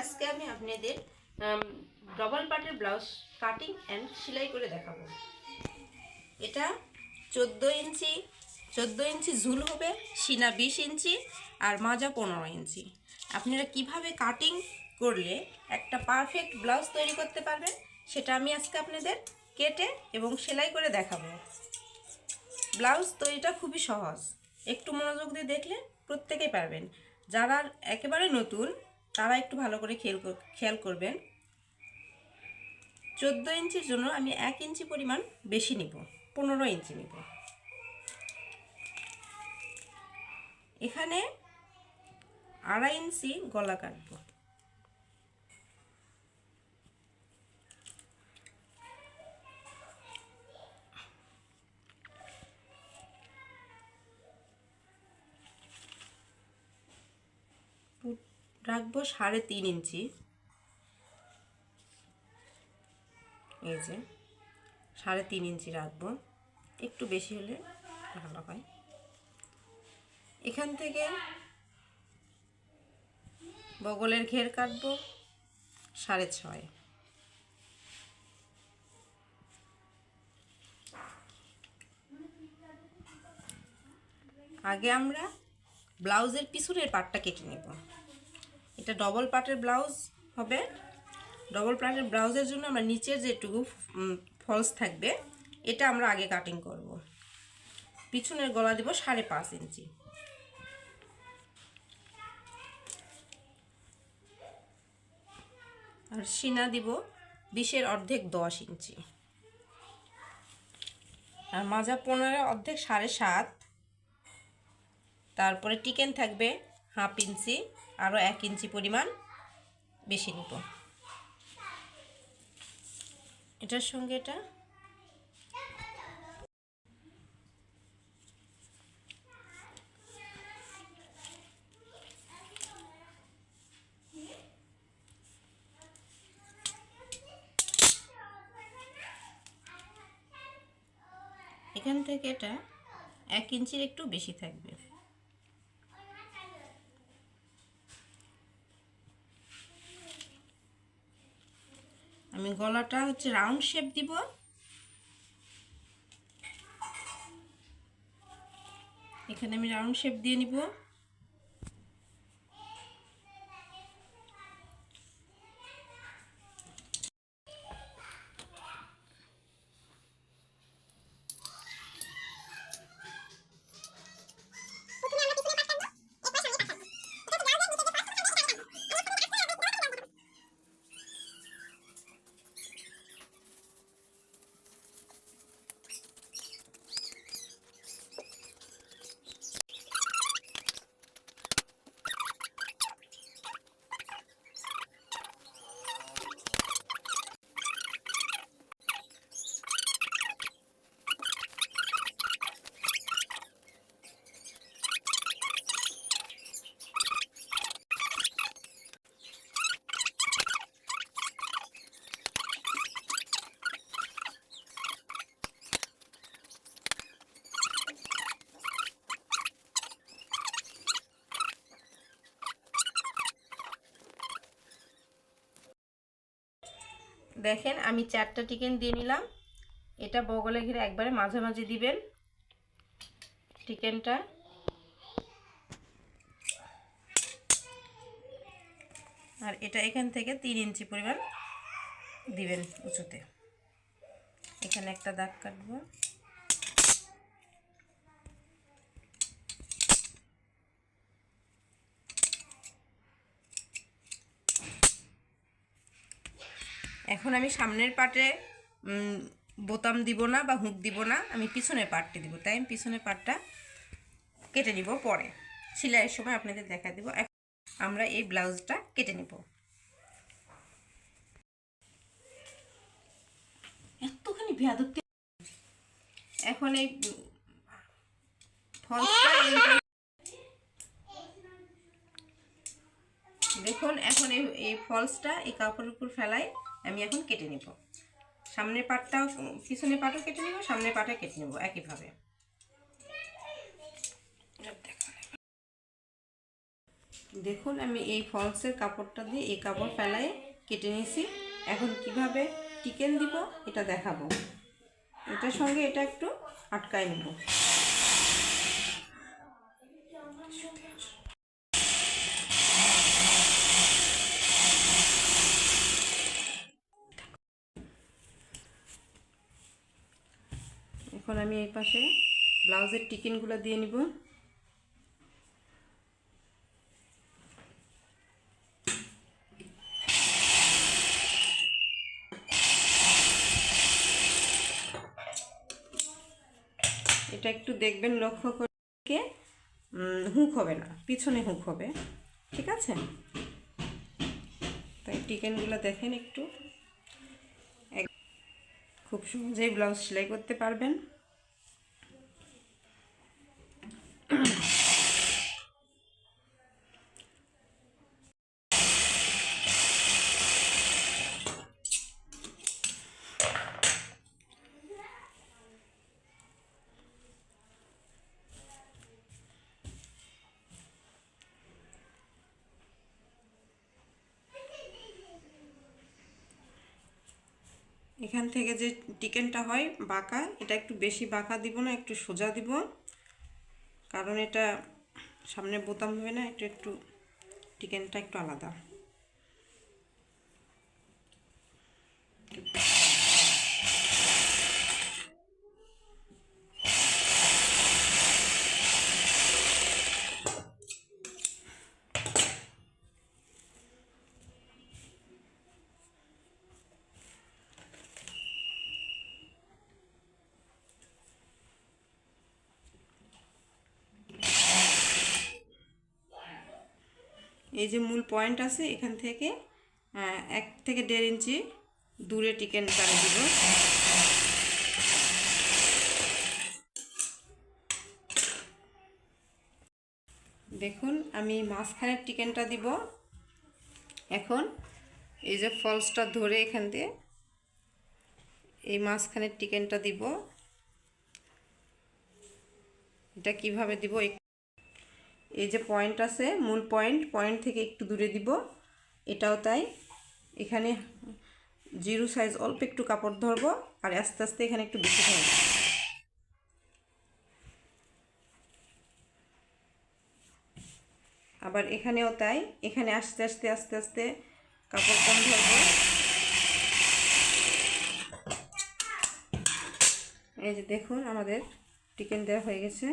আজকে আমি আপনাদের ডবল পার্টের ব্লাউজ কাটিং অ্যান্ড সেলাই করে দেখাবো। এটা চোদ্দ ইঞ্চি চোদ্দ ইঞ্চি ঝুল হবে, সিনা বিশ ইঞ্চি আর মাজা পনেরো ইঞ্চি। আপনারা কীভাবে কাটিং করলে একটা পারফেক্ট ব্লাউজ তৈরি করতে পারবেন, সেটা আমি আজকে আপনাদের কেটে এবং সেলাই করে দেখাবো। ব্লাউজ তৈরিটা খুবই সহজ। একটু মনোযোগ দিয়ে দেখলে প্রত্যেকেই পারবেন। যারা একেবারে নতুন তারা একটু ভালো করে খেয়াল খেয়াল করবেন। চোদ্দ ইঞ্চির জন্য আমি এক ইঞ্চি পরিমাণ বেশি নিব, পনেরো ইঞ্চি নিব। এখানে আড়াই ইঞ্চি গলা কাটবো। রাখব সাড়ে তিন ইঞ্চি। এই যে, সাড়ে তিন ইঞ্চি রাখব। একটু বেশি হলে ভালো হয়। এখান থেকে বগলের ঘের কাটবো সাড়ে ছয়। আগে আমরা ব্লাউজের পিছনের পাটটা কেটে নেব। এটা ডবল পার্টের ব্লাউজ হবে। ডবল পার্টের ব্লাউজের জন্য আমরা নিচের যেটুকু ফলস থাকবে, এটা আমরা আগে কাটিং করব। পিছনের গলা দেব সাড়ে পাঁচ ইঞ্চি। আর সিনা দিব বিশের অর্ধেক দশ ইঞ্চি। আর মাজা পনেরো, অর্ধেক সাড়ে সাত। তারপরে টিকেন থাকবে হাফ ইঞ্চি। আরও এক ইঞ্চি পরিমাণ বেশি নিব। এটার সঙ্গে এটা এখান থেকে এটা এক ইঞ্চির একটু বেশি থাকবে। আমি গলাটা হচ্ছে রাউন্ড শেপ দিব। এখানে আমি রাউন্ড শেপ দিয়ে নিব। দেখেন, আমি চারটা চিকেন দিয়ে নিলাম। এটা বগলে ঘিরে একবারে মাঝামাঝি দিবেন চিকেনটা আর এটা এখান থেকে তিন ইঞ্চি পরিমাণ দিবেন উঁচুতে। এখানে একটা দাগ কাটবো। এখন আমি সামনের পাটে বোতাম দিব না বা হুক দিব না আমি পিছনের পাটটি দিব। তাই আমি পিছনের পাটটা কেটে নিব পরে। সেলাইয়ের সময় আপনাদের দেখা দিব। এখন আমরা এই ব্লাউজটা কেটে নিব। এতখানি বেয়াদত্তি এখন এই ফলসটা দেখুন এখন এই এই ফলসটা এই কাপড়ের উপর ফেলাই আমি এখন কেটে নিব। সামনের পাটটাও, পিছনের পাটও কেটে নেব, সামনের পাটা কেটে নেব একইভাবে। দেখুন, আমি এই ফলসের কাপড়টা দিয়ে এই কাপড় ফেলায় কেটে নিয়েছি। এখন কীভাবে টিকেন দিব, এটা দেখাবো। এটার সঙ্গে এটা একটু আটকায় নেব এখন আমি এই পাশে ব্লাউজের টিকিনগুলো দিয়ে নিব। এটা একটু দেখবেন লক্ষ্য করে হুক হবে না, পিছনে হুক হবে, ঠিক আছে? তাই টিকেনগুলো দেখেন একটু। এক- খুব সহজেই ব্লাউজ সেলাই করতে পারবেন এখান থেকে যে টিকেনটা হয় বাঁকা, এটা একটু বেশি বাঁকা দিব না, একটু সোজা দিব। কারণ এটা সামনে বোতাম হবে না, এটা একটু টিকেনটা একটু আলাদা। এই যে মূল পয়েন্ট আছে, এখান থেকে এক থেকে দেড় ইঞ্চি দূরে টিকেন টানে দিব। দেখুন, আমি মাঝখানের টিকেনটা দিব। এখন এই যে ফলসটা ধরে এখান দিয়ে, এই মাঝখানের টিকেনটা দিব। এটা কীভাবে দিব? এই যে পয়েন্ট আছে, মূল পয়েন্ট পয়েন্ট থেকে একটু দূরে দিব। এটাও তাই। এখানে জিরো সাইজ অল্প একটু কাপড় ধরবো, আর আস্তে আস্তে এখানে একটু বেশি ধরবো। আবার এখানেও তাই, এখানে আস্তে আস্তে আস্তে আস্তে কাপড় কম ধরবো। এই যে দেখুন, আমাদের টিকেন দেওয়া হয়ে গেছে।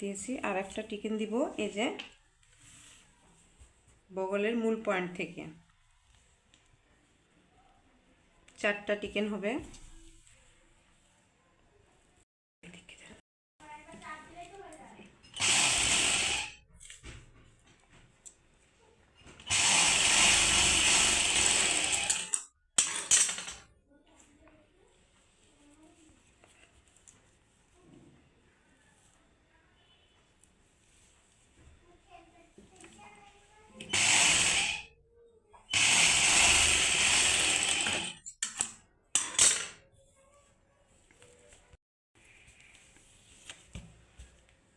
দিয়েছি। আর একটা টিকেন দিব এই যে বগলের মূল পয়েন্ট থেকে। চারটা টিকেন হবে।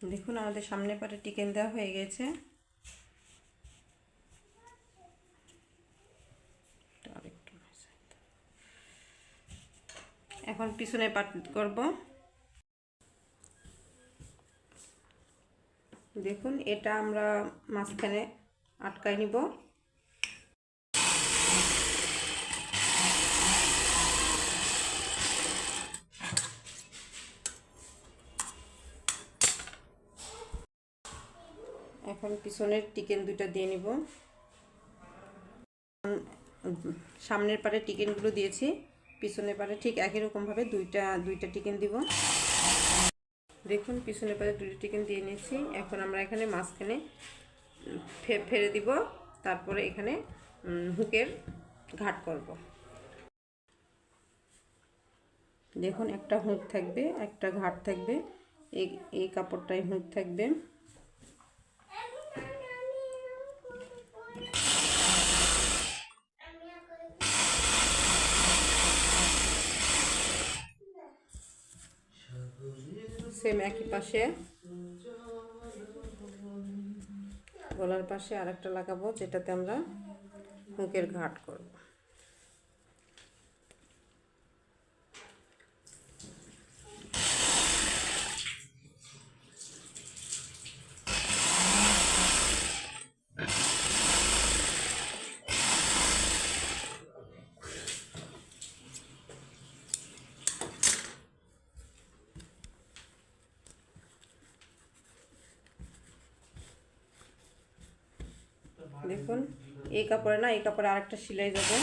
দেখুন আমাদের সামনে পরে টিকেন দেওয়া হয়ে গেছে। এখন পিছনে পাট করব। দেখুন, এটা আমরা মাঝখানে আটকাই নিব। এখন পিছনের টিকেন দুইটা দিয়ে নিব। সামনের পারে টিকেনগুলো দিয়েছি পিছনের পারে ঠিক একই রকমভাবে দুইটা দুইটা টিকেন দিব। দেখুন পিছনের পারে দুইটা টিকেন দিয়ে নিয়েছি। এখন আমরা এখানে মাঝখানে উম, ফে- ফেলে দিব তারপরে এখানে হুকের ঘাট করব। দেখুন একটা হুক থাকবে একটা ঘাট থাকবে এই এই কাপড়টাই হুক থাকবে। সেম একই পাশে। গলার পাশে আরেকটা লাগাবো যেটাতে আমরা মুখের ঘাট করব দেখুন এই কাপড়ে না এই কাপড়ে আরেকটা সেলাই দেবো।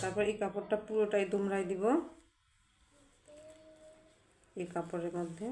তারপর এই কাপড়টা পুরোটাই দুমড়াই দিব। এই কাপড়ের মধ্যে।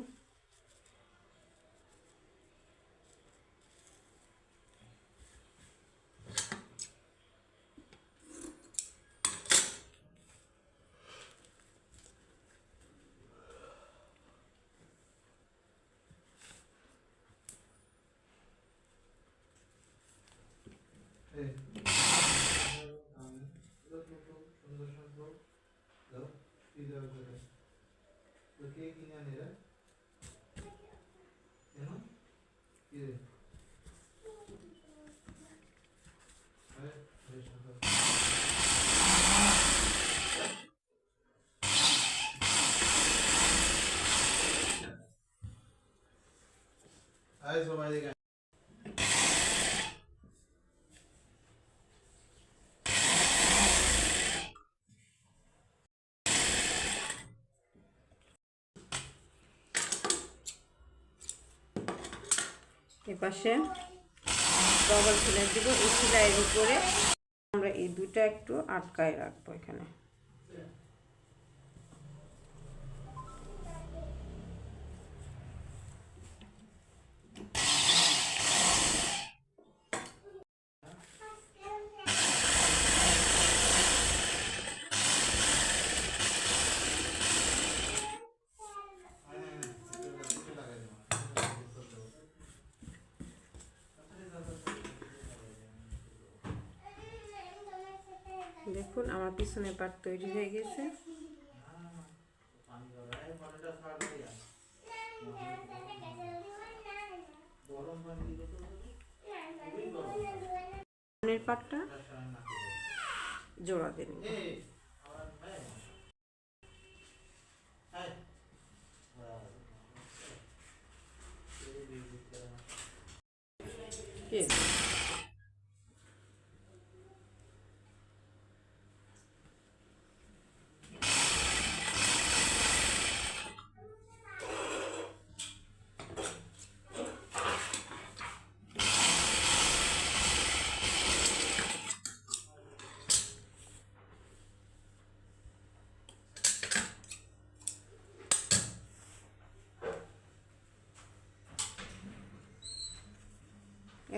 আয় সবাই দেখে এ পাশে ডবল সেলাই দিব, এই সেলাইয়ের উপরে আমরা এই দুটা একটু আটকায় রাখব এখানে দেখুন আমার পিছনে পাট তৈরি হয়ে গেছে। পাটটা জোড়া দিন কি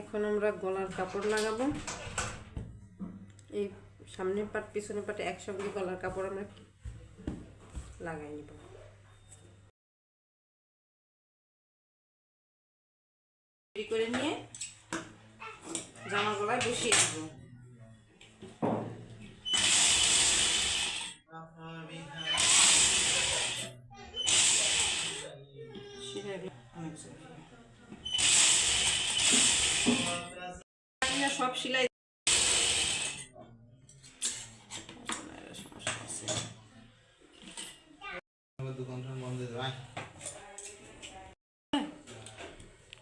এখন আমরা গলার কাপড় লাগাবো। এই সামনের পাট, পিছনের পাটে একসঙ্গে গলার কাপড় আমরা লাগাই নিব। সব সেলাই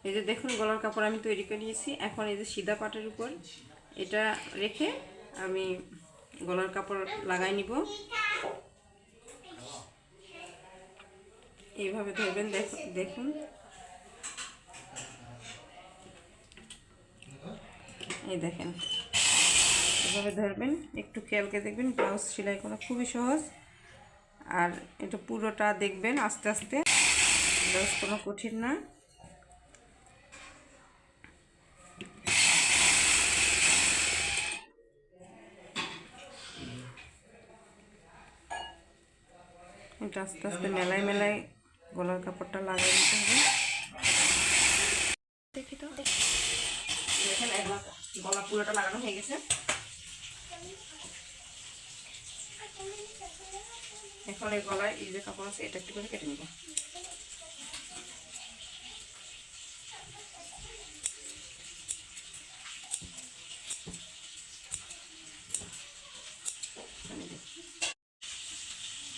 এই যে দেখুন, গলার কাপড় আমি তৈরি করে নিয়েছি। এখন এই যে সিধা পাটের উপর এটা রেখে আমি গলার কাপড় লাগাই নিব। এইভাবে ধরবেন, দেখ- দেখুন। এই দেখেন। এভাবে ধরবেন, একটু খেয়ালকে দেখবেন, ব্লাউজ সেলাই করা খুবই সহজ। আর এটা পুরোটা দেখবেন আস্তে আস্তে। ব্লাউজ কোনো কঠিন না। এটা আস্তে আস্তে মেলায় মেলায় গলার কাপড়টা লাগাই নিতে হবে। দেখি পুরোটা লাগানো হয়ে গেছে। এখন এই গলায় এই যে কাপড় আছে, এটা একটু করে কেটে নিব।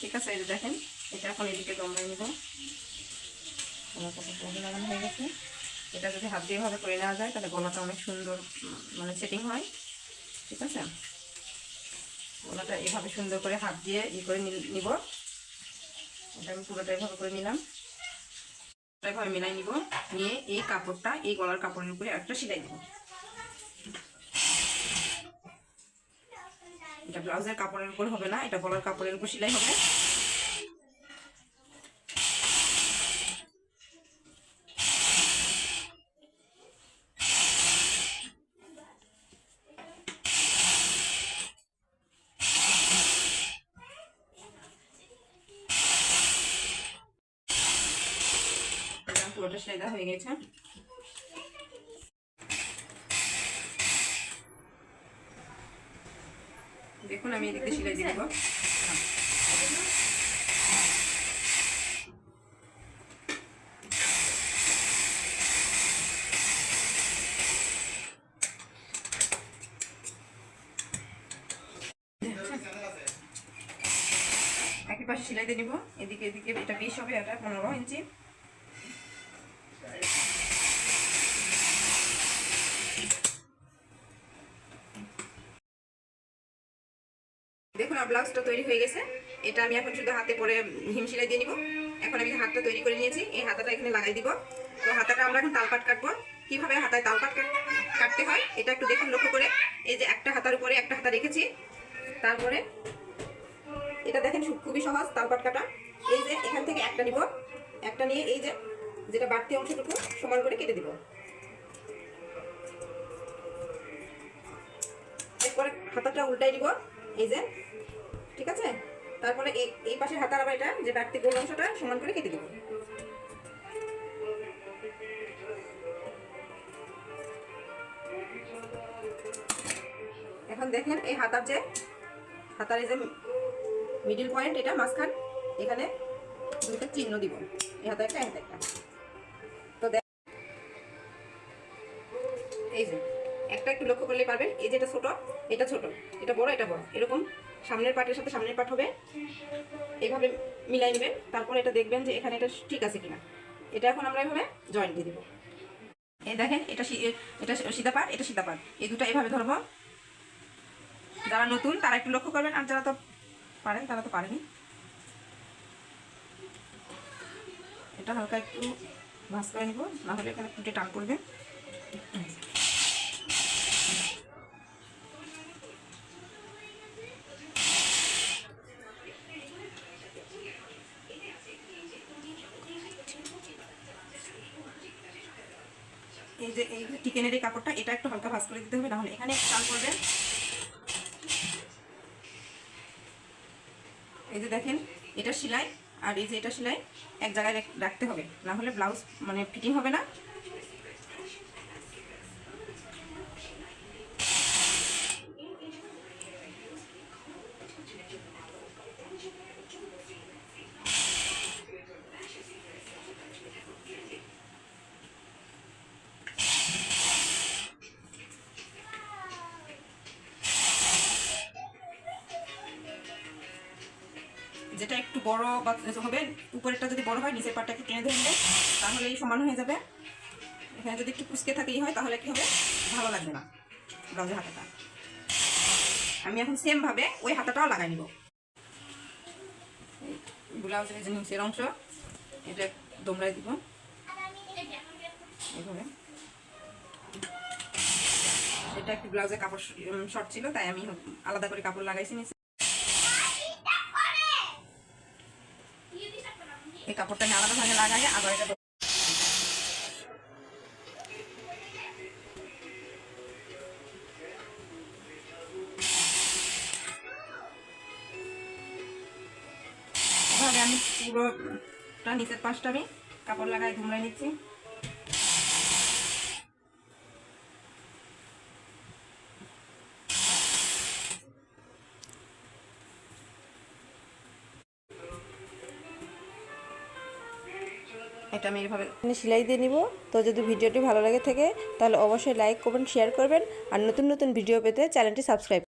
ঠিক আছে, এই যে দেখেন, এটা এখন এদিকে দমড়াই নিব। আমার কাপড় লাগানো হয়ে গেছে। এটা যদি হাত দিয়ে ভাবে করে নেওয়া যায়, তাহলে গলাটা অনেক সুন্দর মানে সেটিং হয়। ঠিক আছে? গলাটা এভাবে সুন্দর করে হাত দিয়ে ই করে নিব। এটা আমি পুরোটা এভাবে করে নিলাম। এভাবে মিলাই নিব। নিয়ে এই কাপড়টা, এই গলার কাপড়ের উপরে একটা সেলাই দিব। এটা ব্লাউজের কাপড়ের উপর হবে না, এটা গলার কাপড়ের উপর সেলাই হবে। পুরোটা সেলাই হয়ে গেছে। দেখুন, আমি এদিকে সেলাই দিয়ে দেবো। একই পাশে সেলাই দিয়ে নিব এদিকে এদিকে এটা বিশ হবে, এটা পনেরো ইঞ্চি দেখুন আমার ব্লাউজটা তৈরি হয়ে গেছে। এটা আমি এখন শুধু হাতে পরে হিমশিলাই দিয়ে নিব। এখন আমি হাতটা তৈরি করে নিয়েছি। এই হাতাটা এখানে লাগাই দিব। তো হাতাটা আমরা এখন তালপাট কাটবো। কীভাবে হাতায় তালপাট কাট- কাটতে হয়, এটা একটু দেখুন লক্ষ্য করে। এই যে একটা হাতার উপরে একটা হাতা রেখেছি। তারপরে এটা দেখেন খুবই সহজ তালপাট কাটা। এই যে এখান থেকে একটা নিব। একটা নিয়ে এই যে যেটা বাড়তি অংশটুকু সমান করে কেটে দিব। এরপরে হাতাটা উল্টাই দিব। এই যে ঠিক আছে? তারপরে এই পাশের হাতার আবার এটা, যে বাড়তি গোল অংশটা, সমান করে কেটে দিব। এখন দেখেন এই হাতার যে, হাতার এই যে মিডিল পয়েন্ট এটা মাঝখান, এখানে দুটো চিহ্ন দিব। এই হাতে একটা, এই হাতে একটা। তো দেখ এই যে একটা লক্ষ্য করলে পারবেন, এই যেটা ছোট, এটা ছোট, এটা বড় এটা বড়। এরকম সামনের পাটের সাথে সামনের পাট হবে এইভাবে মিলাই নেবেন, তারপর এটা দেখবেন যে এখানে এটা ঠিক আছে কিনা। এটা এখন আমরা এভাবে জয়েন্ট দিয়ে দিব। এই দেখেন, এটা এটা সিধা পাট, এটা সিধা পাট, এই দুটো এভাবে ধরবো। যারা নতুন, তারা একটু লক্ষ্য করবেন, আর যারা তো পারেন, তারা তো পারেনি। এটা হালকা একটু ভাজ করে নিব, না হলে এখানে ফুটে টান পড়বে। এই যে, এই টিকেনের এই কাপড়টা, এটা একটু হালকা ভাজ করে দিতে হবে, নাহলে এখানে টান পড়বে এই যে দেখেন, এটা সেলাই, আর এই যে এটা সেলাই, এক জায়গায় রাখতে হবে। না হলে ব্লাউজ মানে ফিটিং হবে না। যেটা একটু বড় হবে, উপরেরটা যদি বড় হয়, নিচের পাটটা একটু টেনে ধরলে তাহলে এই সমান হয়ে যাবে। এখানে যদি একটু কুচকে থাকে ই হয়, তাহলে কি হবে? ভালো লাগবে না, ব্লাউজের হাতাটা। আমি এখন সেম ভাবে ওই হাতাটাও লাগাই নিব। ব্লাউজের যে নিচের অংশ, এটা দোমড়াই দিব। এইভাবে এটা একটু ব্লাউজের কাপড় শর্ট ছিল, তাই আমি আলাদা করে কাপড় লাগাইছি নিচে। কাপড়টা আমি আলাদা লাগাই, আবার এটা আমি পুরোটা নিচের পাশটা আমি কাপড় লাগাই, ঘুমড়াই নিচ্ছি। এটা আমি এইভাবে সেলাই দিয়ে নিব। তো যদি ভিডিওটি ভালো লাগে থাকে, তাহলে অবশ্যই লাইক কমেন্ট শেয়ার করবেন। আর নতুন নতুন ভিডিও পেতে চ্যানেলটি সাবস্ক্রাইব